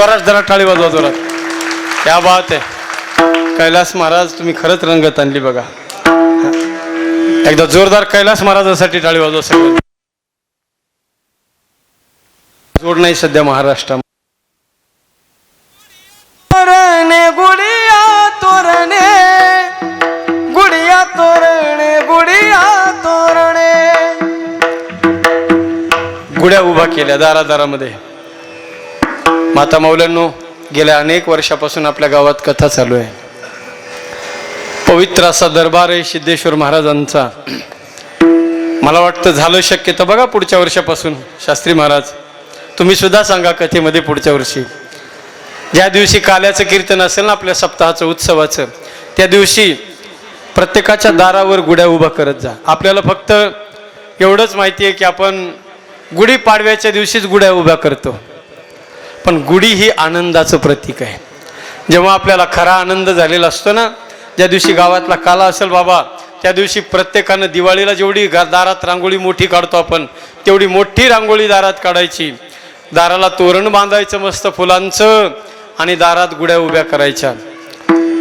जोरात जरा टाळी वाजवा जोरात. क्या बात आहे कैलास महाराज तुम्ही खरंच रंगत आणली बघा. एकदा जोरदार कैलास महाराजांसाठी टाळी वाजवा सगळं जोड नाही सध्या महाराष्ट्रात तोरणे गुडिया तोरणे. गुडिया तोरणे गुडिया तोरणे. गुड्या उभा केल्या दारादारामध्ये. माता मौल्यांनो गेल्या अनेक वर्षापासून आपल्या गावात कथा चालू आहे. पवित्र असा दरबार आहे सिद्धेश्वर महाराजांचा. मला वाटतं झालं शक्य तर बघा पुढच्या वर्षापासून शास्त्री महाराज. तुम्ही सुद्धा सांगा कथेमध्ये पुढच्या वर्षी. ज्या दिवशी काल्याचं कीर्तन असेल ना आपल्या सप्ताहाचं उत्सवाचं त्या दिवशी प्रत्येकाच्या दारावर गुड्या उभा करत जा. आपल्याला फक्त एवढंच माहिती आहे की आपण गुढीपाडव्याच्या दिवशीच गुड्या उभ्या करतो. पण गुढी ही आनंदाचं प्रतीक आहे. जेव्हा आपल्याला खरा आनंद झालेला असतो ना ज्या दिवशी गावातला काला असेल बाबा त्या दिवशी प्रत्येकानं दिवाळीला जेवढी गा- दारात रांगोळी मोठी काढतो आपण तेवढी मोठी रांगोळी दारात काढायची. दाराला तोरण बांधायचं मस्त फुलांचं आणि दारात गुड्या उभ्या करायच्या.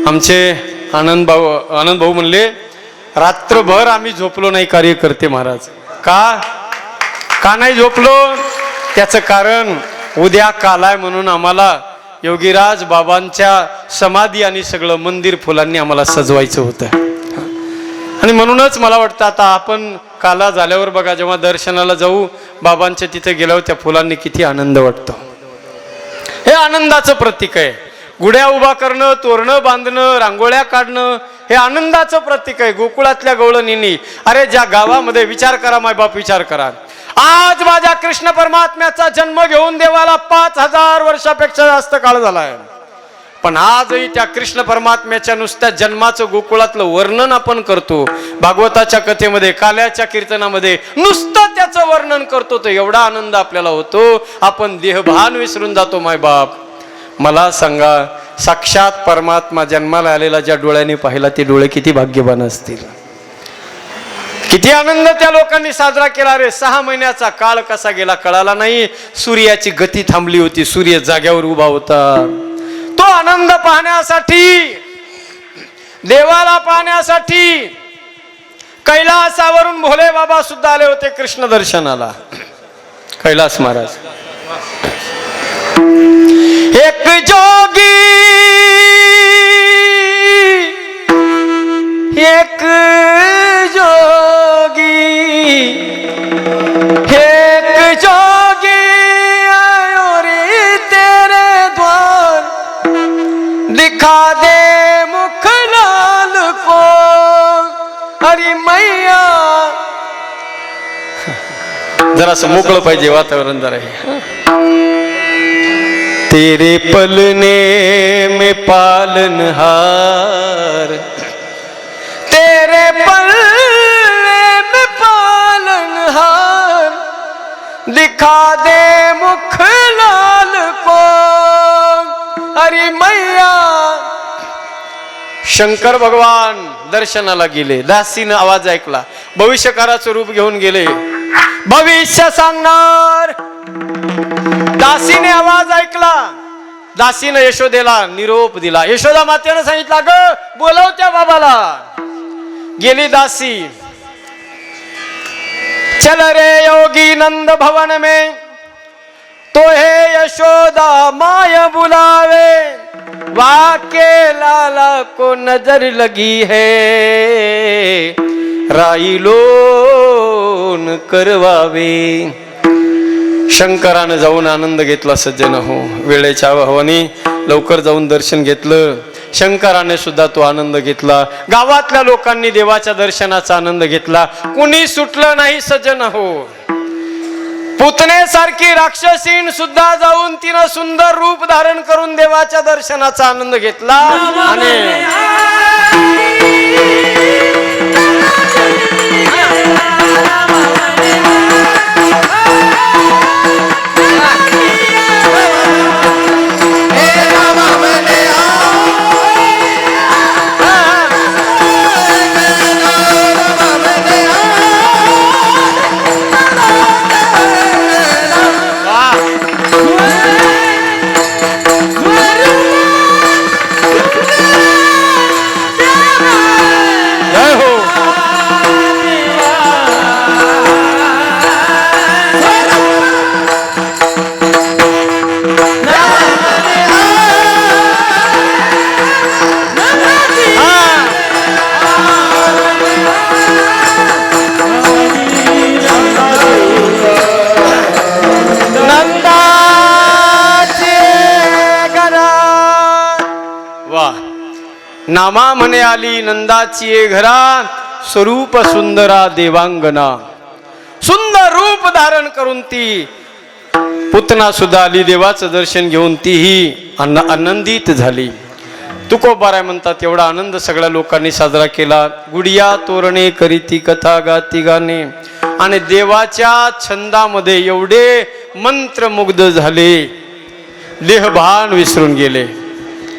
आमचे आनंद भाऊ आनंद भाऊ म्हणले रात्रभर आम्ही झोपलो नाही कार्यकर्ते महाराज. का? का नाही झोपलो? त्याचं कारण उद्या कालाय म्हणून आम्हाला योगीराज बाबांच्या समाधी आणि सगळं मंदिर फुलांनी आम्हाला सजवायचं होतं. आणि म्हणूनच मला वाटतं आता आपण काला झाल्यावर बघा जेव्हा दर्शनाला जाऊ बाबांच्या तिथे गेल्यावर त्या फुलांनी किती आनंद वाटतो. हे आनंदाचं प्रतीक आहे. गुड्या उभा करणं तोरणं बांधणं रांगोळ्या काढणं हे आनंदाचं प्रतीक आहे. गोकुळातल्या गवळणींनी. अरे ज्या गावामध्ये विचार करा माय बाप विचार करा. आज माझ्या कृष्ण परमात्म्याचा जन्म घेऊन देवाला पाच हजार वर्षापेक्षा जास्त काळ झाला आहे पण आजही त्या कृष्ण परमात्म्याच्या नुसत्या जन्माचं गोकुळातलं वर्णन आपण करतो. भागवताच्या कथेमध्ये काल्याच्या कीर्तनामध्ये नुसतं त्याचं वर्णन करतो तर एवढा आनंद आपल्याला होतो. आपण देहभान विसरून जातो माय बाप. मला सांगा साक्षात परमात्मा जन्माला आलेला ज्या डोळ्याने पाहिला ते डोळे किती भाग्यवान असतील? किती आनंद त्या लोकांनी साजरा केला रे. सहा महिन्याचा काळ कसा गेला कळाला नाही. सूर्याची गती थांबली होती. सूर्य जाग्यावर उभा होता. तो आनंद पाहण्यासाठी देवाला पाहण्यासाठी कैलासावरून भोले बाबा सुद्धा आले होते कृष्ण दर्शनाला. कैलास महाराज. एक जोगी एक जरासं मोकळं पाहिजे वातावरण जरा तेरे पलने में पालन हार. तेरे पलने में पालन हार. दिखा दे मुख लाल को. अरे मैया. शंकर भगवान दर्शनाला गेले दासीनं आवाज ऐकला. भविष्यकाराचं रूप घेऊन गेले. भविष्य सांगणार. दासीने आवाज ऐकला. दासीनं यशोदेला निरोप दिला. यशोदा मातेनं सांगितलं ग बोलव त्या बाबाला. गेली दासी. चल रे योगी नंद भवन में तो हे यशोदा माय बुलावे. वाके लाला को नजर लगी है. करवावे. शंकरानं जाऊन आनंद घेतला सज्जन हो. वेळेच्या आवाहनी लवकर जाऊन दर्शन घेतलं. शंकराने सुद्धा तो आनंद घेतला. गावातल्या लोकांनी देवाच्या दर्शनाचा आनंद घेतला. कुणी सुटलं नाही सज्जन हो. पुतण्यासारखी राक्षसीन सुद्धा जाऊन तिनं सुंदर रूप धारण करून देवाच्या दर्शनाचा आनंद घेतला. आणि नामा म्हणे आली नंदाची ये घरा स्वरूप सुंदरा देवांगना. सुंदर रूप धारण करून ती पुतना सुद्धा आली देवाचं दर्शन घेऊन तीही आन- आनंदित झाली. तुकोबाराय म्हणतात एवढा आनंद सगळ्या लोकांनी साजरा केला. गुडिया तोरणे करीती कथा गाती गाणे. आणि देवाच्या छंदामध्ये एवढे मंत्रमुग्ध झाले. देहभान विसरून गेले.